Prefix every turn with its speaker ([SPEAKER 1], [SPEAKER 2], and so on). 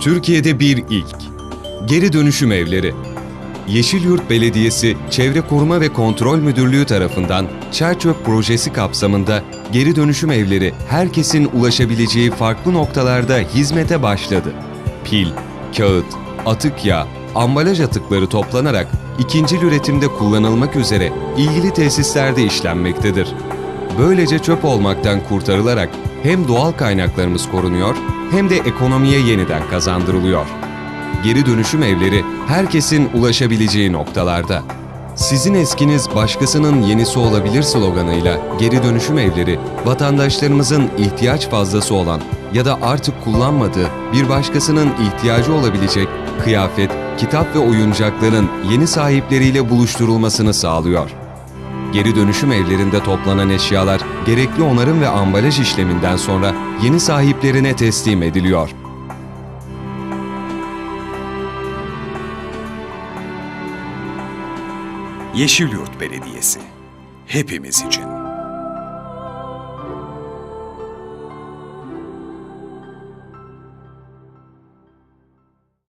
[SPEAKER 1] Türkiye'de bir ilk. Geri dönüşüm evleri. Yeşilyurt Belediyesi Çevre Koruma ve Kontrol Müdürlüğü tarafından Çerçöp projesi kapsamında geri dönüşüm evleri herkesin ulaşabileceği farklı noktalarda hizmete başladı. Pil, kağıt, atık yağ, ambalaj atıkları toplanarak ikincil üretimde kullanılmak üzere ilgili tesislerde işlenmektedir. Böylece çöp olmaktan kurtarılarak hem doğal kaynaklarımız korunuyor hem de ekonomiye yeniden kazandırılıyor. Geri dönüşüm evleri herkesin ulaşabileceği noktalarda. Sizin eskiniz başkasının yenisi olabilir sloganıyla geri dönüşüm evleri vatandaşlarımızın ihtiyaç fazlası olan ya da artık kullanmadığı bir başkasının ihtiyacı olabilecek kıyafet, kitap ve oyuncakların yeni sahipleriyle buluşturulmasını sağlıyor. Geri dönüşüm evlerinde toplanan eşyalar gerekli onarım ve ambalaj işleminden sonra yeni sahiplerine teslim ediliyor.
[SPEAKER 2] Yeşilyurt Belediyesi. Hepimiz için.